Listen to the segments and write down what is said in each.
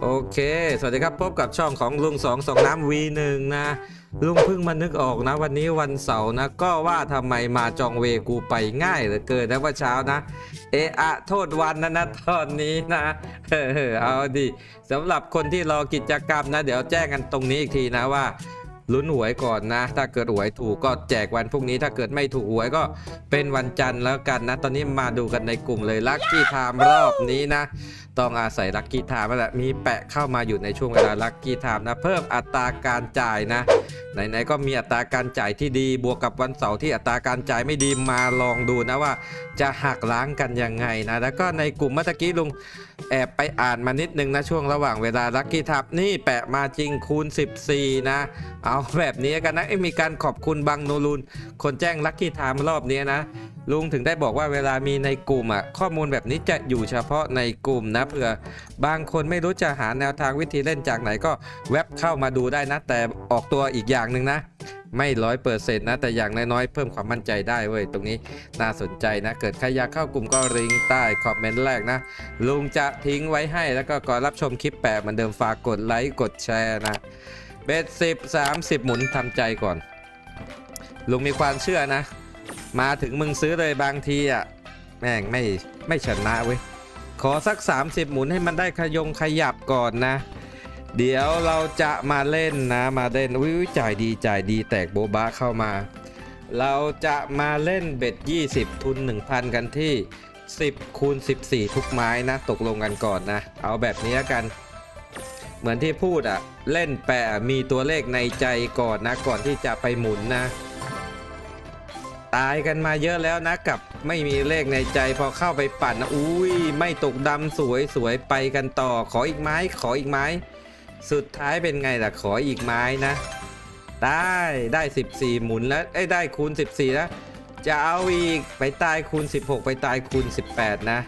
โอเค สวัสดีครับ พบกับช่องของลุงสองสองน้ำ V1 นะ ลุงเพิ่งมานึกออกนะ วันนี้วันเสาร์นะ ก็ว่าทำไมมาจองเวกูไปง่ายเหลือเกินนะว่าเช้านะ เอะอะโทษวันนะนะตอนนี้นะเออเอาดิสำหรับคนที่รอกิจกรรมนะ เดี๋ยวแจ้งกันตรงนี้อีกทีนะว่า ลุ้นหวยก่อนนะ ถ้าเกิดหวยถูกก็แจกวันพรุ่งนี้ ถ้าเกิดไม่ถูกหวยก็เป็นวันจันทร์แล้วกันนะ ตอนนี้มาดูกันในกลุ่มเลยลัคกี้ไทม์รอบนี้นะ ต้องอาศัยลัคกี้ไทม์แหละมีแปะเข้ามาอยู่ในช่วงเวลาลัคกี้ไทม์นะ เพิ่มอัตราการจ่ายนะไหนๆก็มีอัตราการจ่ายที่ดีบวกกับวันเสาร์ที่อัตราการจ่ายไม่ดีมาลองดูนะว่า จะหักล้างกันยังไงนะ แล้วก็ในกลุ่มเมื่อกี้ลุงแอบไปอ่านมานิดนึงนะช่วงระหว่างเวลาลัคกี้ทับนี่แปะมาจริงคูณ 14 นะ เอาแบบนี้กันนะมีการขอบคุณบังโนรูนคนแจ้งลัคกี้ไทม์รอบนี้นะ ลุงถึงได้บอกว่าเวลามีในกลุ่มอะข้อมูลแบบนี้จะอยู่เฉพาะในกลุ่มนะเผื่อบางคนไม่รู้จะหาแนวทางวิธีเล่นจากไหนก็แว็บเข้ามาดูได้นะ แต่ออกตัวอีกอย่างหนึ่งนะไม่ร้อยเปอร์เซ็นต์นะแต่อย่างน้อยๆ เพิ่มความมั่นใจได้เว้ยตรงนี้น่าสนใจนะ เกิดใครอยากเข้ากลุ่มก็ลิงใต้คอมเมนต์แรกนะ ลุงจะทิ้งไว้ให้แล้วก็ก่อนรับชมคลิปแปะเหมือนเดิมฝากกดไลค์กดแชร์นะ เบ็ดสิบสามสิบหมุนทำใจก่อน ลุงมีความเชื่อนะ มาถึงมึงซื้อเลยบางทีอะแม่งไม่ไม่ชนะเว้ย ขอสัก 30 หมุนให้มันได้ขยงขยับก่อนนะ เดี๋ยวเราจะมาเล่นนะมาเล่นอุ้ยจ่ายดีจ่ายดีแตกโบบะเข้ามา เราจะมาเล่นเบ็ด 20 ทุน 1,000 กันที่ 10คูณ14 ทุกไม้นะ ตกลงกันก่อนนะ เอาแบบนี้ละกัน เหมือนที่พูดอะเล่นแปะมีตัวเลขในใจก่อนนะ ก่อนที่จะไปหมุนนะ ตายกันมาเยอะแล้วนะกับไม่มีเลขในใจพอเข้าไปปั่นนะอุ้ยไม่ตกดำสวยสวยไปกันต่อ ขออีกไม้ขออีกไม้ สุดท้ายเป็นไงล่ะขออีกไม้นะ ได้ได้ 14 หมุนแล้วเอ้ได้คูณ 14 แล้ว จะเอาอีกไปตายคูณ 16 ไปตายคูณ 18 นะ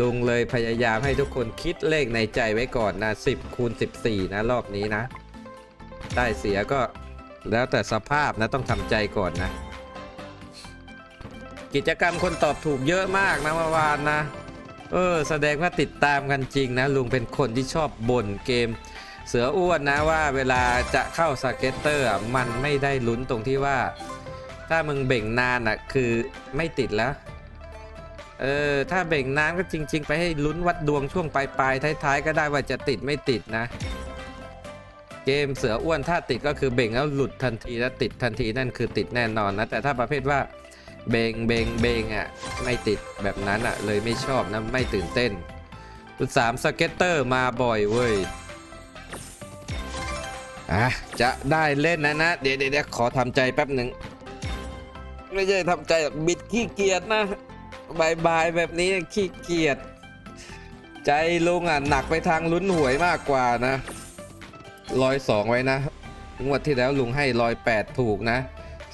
ลุงเลยพยายามให้ทุกคนคิดเลขในใจไว้ก่อนนะ 10คูณ14 นะรอบนี้นะ ได้เสียก็แล้วแต่สภาพนะต้องทำใจก่อนนะ กิจกรรมคนตอบถูกเยอะมากนะเมื่อวานนะ เออ แสดงว่าติดตามกันจริงนะ ลุงเป็นคนที่ชอบบ่นเกม เสืออ้วนนะว่าเวลาจะเข้าสเก็ตเตอร์มันไม่ได้ลุ้นตรงที่ว่า ถ้ามึงเบ่งนานอะคือไม่ติดแล้ว เออถ้าเบ่งนานก็จริง ๆ ไปให้ลุ้นวัดดวงช่วงปลายๆท้ายๆ ก็ได้ว่าจะติดไม่ติดนะ เกมเสืออ้วนถ้าติดก็คือเบ่งแล้วหลุดทันทีแล้วติดทันทีนั่นคือติดแน่นอนนะ แต่ถ้าประเภทว่าเบงเบงเบงอะไม่ติดแบบนั้นอะ เลยไม่ชอบนะ ไม่ตื่นเต้นจุดสามสเก็ตเตอร์มาบ่อยเว้ยอะจะได้เล่นนะนะ เดี๋ยวเดี๋ยวขอทำใจแป๊บหนึ่ง ไม่ใช่ทำใจบิดขี้เกียจนะ บายบายแบบนี้ขี้เกียจใจลุงอะหนักไปทางลุ้นหวยมากกว่านะร้อยสองไว้นะงวดที่แล้วลุงให้ร้อยแปดถูกนะ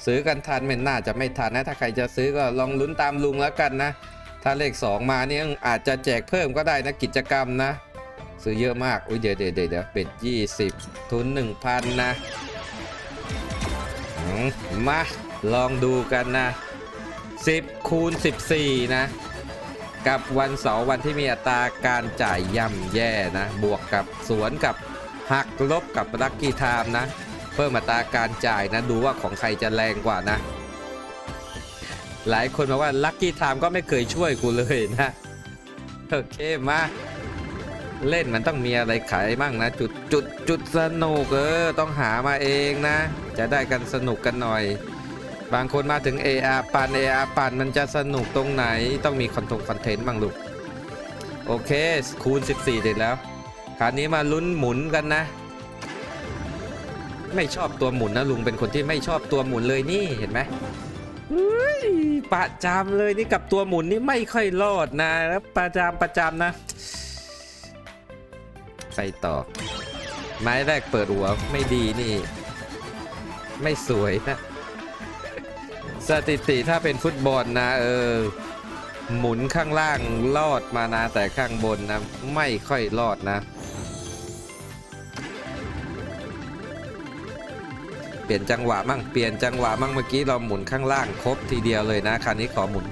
ซื้อกันทันมันน่าจะไม่ทันนะ ถ้าใครจะซื้อก็ลองลุ้นตามลุงแล้วกันนะ ถ้าเลข2มาเนี่ยอาจจะแจกเพิ่มก็ได้นะกิจกรรมนะ ซื้อเยอะมากอุ้ยเดี๋ยวเดี๋ยวเดี๋ยวเดี๋ยวเป็ด20ทุน1,000นะอืมมาลองดูกันนะ 10 คูณ 14 นะ กับวันเสาร์วันที่มีอัตราการจ่ายย่ำแย่นะ บวกกับสวนกับหักลบกับลัคกี้ไทม์นะ เพิ่มอัตราการจ่ายนะ ดูว่าของใครจะแรงกว่านะ หลายคนบอกว่าลัคกี้ไทม์ก็ไม่เคยช่วยกูเลยนะ โอเคมาเล่นมันต้องมีอะไรขายมั่งนะ จุดจุดจุดสนุกเออต้องหามาเองนะ จะได้กันสนุกกันหน่อย บางคนมาถึง AR ปัน AR ปันมันจะสนุกตรงไหนต้องมีคอนทงคอนเทนต์บ้างลูก โอเค คูณ 14เสร็จแล้ว คราวนี้มาลุ้นหมุนกันนะ ไม่ชอบตัวหมุนนะลุงเป็นคนที่ไม่ชอบตัวหมุนเลยนี่เห็นไหมประจำเลยนี่กับตัวหมุนนี่ไม่ค่อยรอดนะแล้วประจำประจำนะ ไปต่อ ไม้แรกเปิดหัวไม่ดีนี่ ไม่สวยนะ สถิติถ้าเป็นฟุตบอลนะ เออ หมุนข้างล่างรอดมานะแต่ข้างบนนะ ไม่ค่อยรอดนะ เปลี่ยนจังหวะมั่งเปลี่ยนจังหวะมั่งเมื่อกี้เราหมุนข้างล่างครบทีเดียวเลยนะคราวนี้ขอหมุน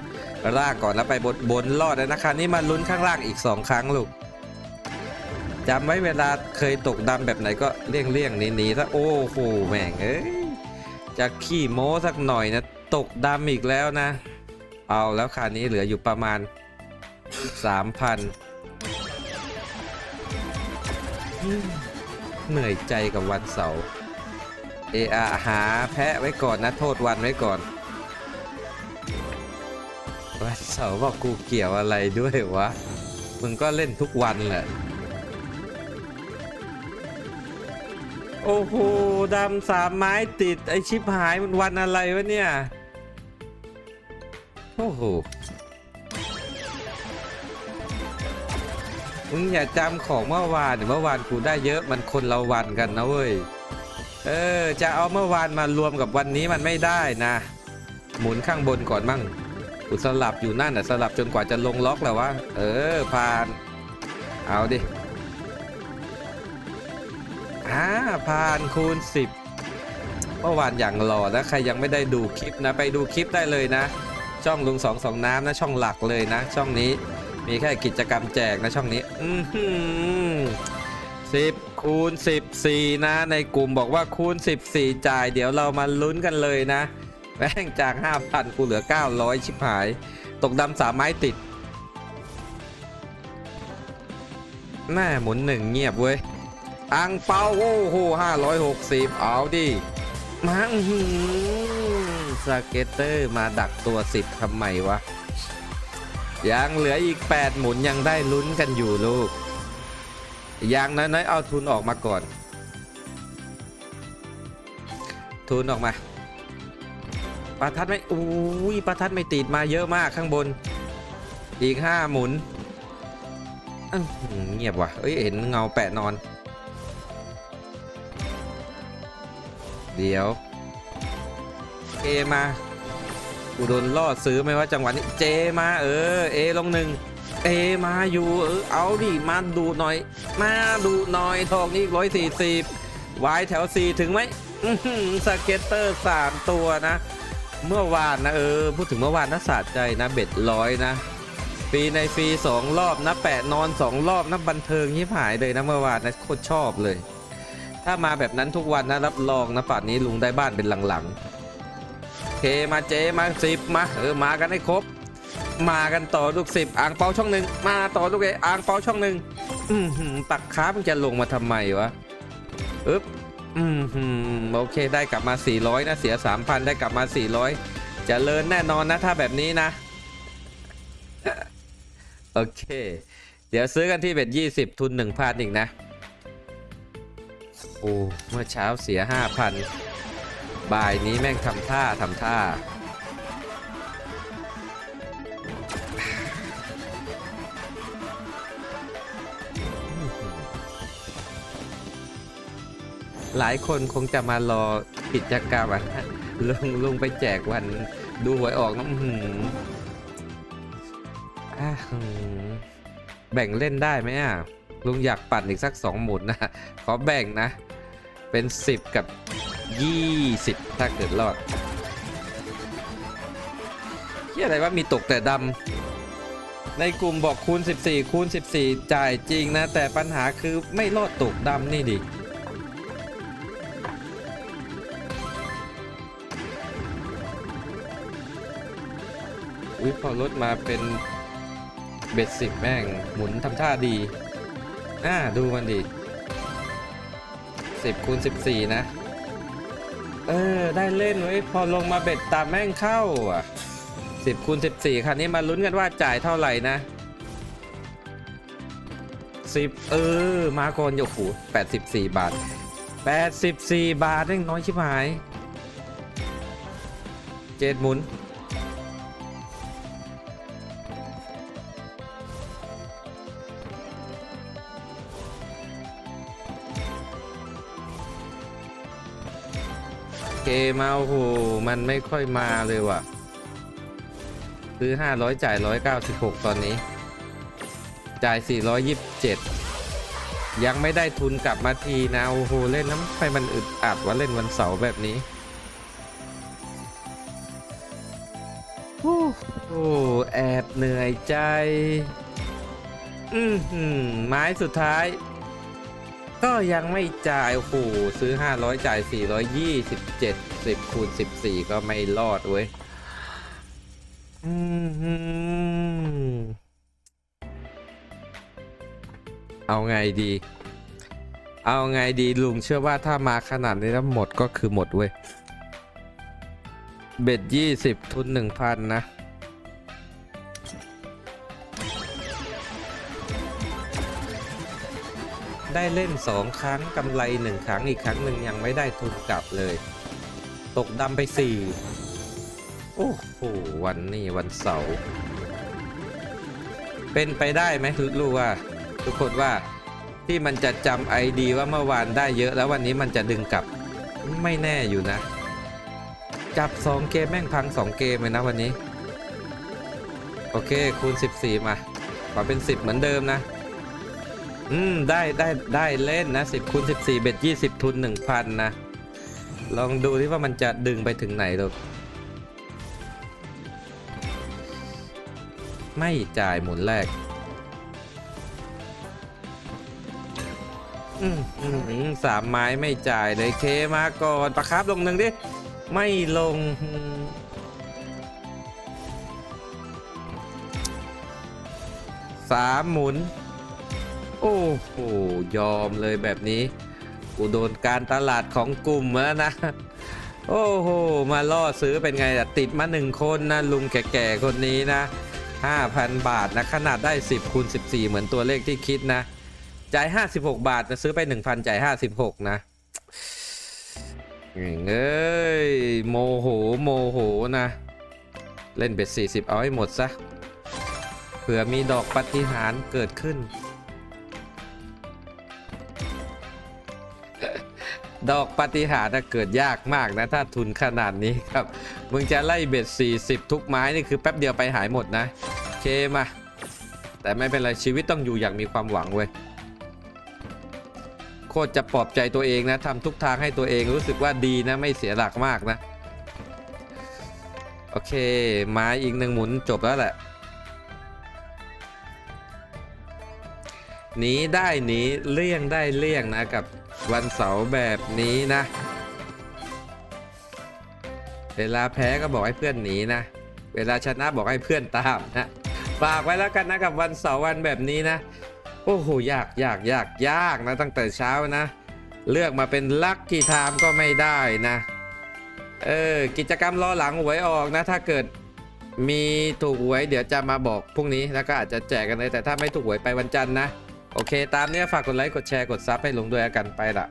ล่างก่อนแล้วไปบนบนรอดแล้วนะคราวนี้มาลุ้นข้างล่างอีกสองครั้งลูกจำไว้เวลาเคยตกดำแบบไหนก็เลี่ยงเลี่ยงหนีหนีถ้าโอ้โหแม่งเอ้ยจะขี้โม้สักหน่อยนะ ตกดำอีกแล้วนะ เอาแล้วคราวนี้เหลืออยู่ประมาณ 3,000 เหนื่อยใจกับวันเสาร์เออาหาแพะไว้ก่อนนะ โทษวันไว้ก่อน วันเสาร์บอกกูเกี่ยวอะไรด้วยวะ มึงก็เล่นทุกวันแหละโอ้โหดำสามไม้ติด ไอชิบหายมันวันอะไรวะเนี่ย โอ้โหมึงอย่าจำของเมื่อวานเดี๋ยเมื่อวานกูได้เยอะมันคนละวันกันนะเว้ย เออ จะเอาเมื่อวานมารวมกับวันนี้มันไม่ได้นะ หมุนข้างบนก่อนมั่งกูสลับอยู่นั่นน่ะสลับจนกว่าจะลงล็อกแล้ววะ เออผ่าน เอาดิอ่าผ่านคูณ 10เมื่อวานอย่างหล่อนะใครยังไม่ได้ดูคลิปนะ ไปดูคลิปได้เลยนะ ช่องลุงสองสองน้ำนะช่องหลักเลยนะ ช่องนี้มีแค่กิจกรรมแจกนะช่องนี้ อือหือสิบคูณ14 นะ ในกลุ่มบอกว่าคูณ 14 จ่าย เดี๋ยวเรามาลุ้นกันเลยนะแม่งจาก 5,000 กูเหลือ 900 ชิบหาย ตกดำสามไม้ติดแม่หมุนหนึ่งเงียบเว้ย อังเปาโอ้โห560 เอาดิมาหือ สเก็ตเตอร์มาดักตัว10ทำไมวะ ยังเหลืออีก 8 หมุนยังได้ลุ้นกันอยู่ลูก อย่างน้อยๆ เอาทุนออกมาก่อน ทุนออกมา ประทัดไม่อุ้ยประทัดไม่ติดมาเยอะมากข้างบน อีกห้าหมุนเงียบว่ะ เอ้ย เห็นเงาแปะนอน เดี๋ยว เอมากูโดนล่อซื้อไหมว่าจังหวะนี้เจมาเออเอลงหนึ่งเอมาอยู่เออเอาดิมาดูหน่อย มาดูหน่อยทองนี่ร้อยสี่สิบวายแถวสี่ถึงไหมสเก็ตเตอร์สามตัวนะ เมื่อวานนะเออพูดถึงเมื่อวานน่าสะใจนะเบ็ดร้อยนะฟรีในฟรีสองรอบนะแปะนอนสองรอบนะบันเทิงยิบหายเลยนะเมื่อวานนะโคตรชอบเลย ถ้ามาแบบนั้นทุกวันนะรับรองนะป่านนี้ลุงได้บ้านเป็นหลังๆ เคมาเจมาสิบมาเออมากันให้ครบ มากันต่อลูกสิบอ่างเปาช่องหนึ่งมาต่อลูกเออ่างเปาช่องหนึ่งอืมหืมปักค้ามันจะลงมาทำไมวะอึ๊บอืมโอเคได้กลับมา 400 นะเสีย 3,000 ได้กลับมา 400 จะเลินแน่นอนนะถ้าแบบนี้นะ โอเค เดี๋ยวซื้อกันที่เบ็ด20 ทุน 1,000 อีกนะ โอ้ เมื่อเช้าเสีย 5,000 บ่ายนี้แม่งทำท่าทำท่า หลายคนคงจะมารอกิจกรรมอะลุงลุงไปแจกวันดูหวยออกน้ำหืมอะหืมแบ่งเล่นได้ไหมอะ ลุงอยากปั่นอีกสักสองหมุนนะ ขอแบ่งนะ เป็น10กับ 20 ถ้าเกิดรอดที่อะไรว่ามีตกแต่ดำในกลุ่มบอกคูณ 14 คูณ 14 จ่ายจริงนะ แต่ปัญหาคือไม่รอดตกดำนี่ดิอุ้ยพอลดมาเป็นเบ็ดสิบแม่ง หมุนทำท่าดี อ่า ดูมันดิสิบคูณสิบสี่นะ เออ ได้เล่นไว้พอลงมาเบ็ดตามแม่งเข้าอะสิบคูณสิบสี่คันนี้มาลุ้นกันว่าจ่ายเท่าไหร่นะสิบเออ มาก่อนโอ้โหแปดสิบสี่บาทแปดสิบสี่บาทเร่งน้อยชิบหาย เจ็ดหมุน เกมาโอ้โหมันไม่ค่อยมาเลยว่ะ ซื้อ 500 จ่าย 196 ตอนนี้ จ่าย 427 ยังไม่ได้ทุนกลับมาทีนะโอ้โหเล่นน้ำไปมันอึดอัดว่าเล่นวันเสาร์แบบนี้โอ้โหแอบเหนื่อยใจ อือหือไม้สุดท้าย ก็ยังไม่จ่ายโอ้โหซื้อ 500 จ่าย 427 10คูณ14 ก็ไม่รอดเว้ยอืมเอาไงดี เอาไงดีลุงเชื่อว่าถ้ามาขนาดนี้แล้วหมดก็คือหมดเว้ย เบ็ดยี่สิบทุนหนึ่งพันนะ ได้เล่นสองครั้งกำไรหนึ่งครั้งอีกครั้งหนึ่งยังไม่ได้ทุนกลับเลย ตกดำไปสี่โอ้โห วันนี้วันเสาร์เป็นไปได้ไหมรู้ว่า ทุกคนว่าที่มันจะจำไอดีว่าเมื่อวานได้เยอะแล้ววันนี้มันจะดึงกลับไม่แน่อยู่นะ จับ 2 เกมแม่งพัง 2 เกมเลยนะวันนี้ โอเคคูณ 14 มาขอเป็น 10 เหมือนเดิมนะ อืม ได้ได้ได้เล่นนะ 10คูณ14 เบ็ด 20 ทุน 1,000 นะ ลองดูที่ว่ามันจะดึงไปถึงไหนหรอกไม่จ่ายหมุนแรก อืมอืมสามไม้ไม่จ่ายเลยเคมาก่อนประครับลงหนึ่งดิ ไม่ลง สามหมุน โอ้โหยอมเลยแบบนี้ กูโดนการตลาดของกลุ่มแล้วนะ โอ้โห มาล่อซื้อเป็นไงอะติดมาหนึ่งคนนะ ลุงแก่ๆคนนี้นะ 5,000 บาทนะ ขนาดได้ 10คูณ14 เหมือนตัวเลขที่คิดนะจ่าย56 บาทนะซื้อไป 1,000จ่าย56 นะเอ้ยโมโหโมโหนะ เล่นเบ็ด40 เอาให้หมดซะเผื่อมีดอกปฏิหารเกิดขึ้น ดอกปฏิหาระเกิดยากมากนะ ถ้าทุนขนาดนี้ครับ มึงจะไล่เบ็ด 40 ทุกไม้นี่คือแป๊บเดียวไปหายหมดนะโอเคมา แต่ไม่เป็นไรชีวิตต้องอยู่อย่างมีความหวังเว้ยโคตรจะปลอบใจตัวเองนะทำทุกทางให้ตัวเองรู้สึกว่าดีนะไม่เสียหลักมากนะ โอเค ไม้อีกหนึ่งหมุนจบแล้วแหละหนีได้หนีเลี่ยงได้เลี่ยงนะกับ วันเสาร์แบบนี้นะ เวลาแพ้ก็บอกให้เพื่อนหนีนะ เวลาชนะบอกให้เพื่อนตามนะ ฝากไว้แล้วกันนะกับวันเสาร์วันแบบนี้นะ โอ้โหยากยากยากยากนะ ตั้งแต่เช้านะ เลือกมาเป็นลัคกี้ไทม์ก็ไม่ได้นะ เออ กิจกรรมรอหลังหวยออกนะ ถ้าเกิดมีถูกหวยเดี๋ยวจะมาบอกพรุ่งนี้แล้วก็อาจจะแจกกันเลยแต่ถ้าไม่ถูกหวยไปวันจันทร์นะ โอเค ตามเนี้ยฝากกดไลค์ กดแชร์ กดซับให้ลงด้วยกันไปละ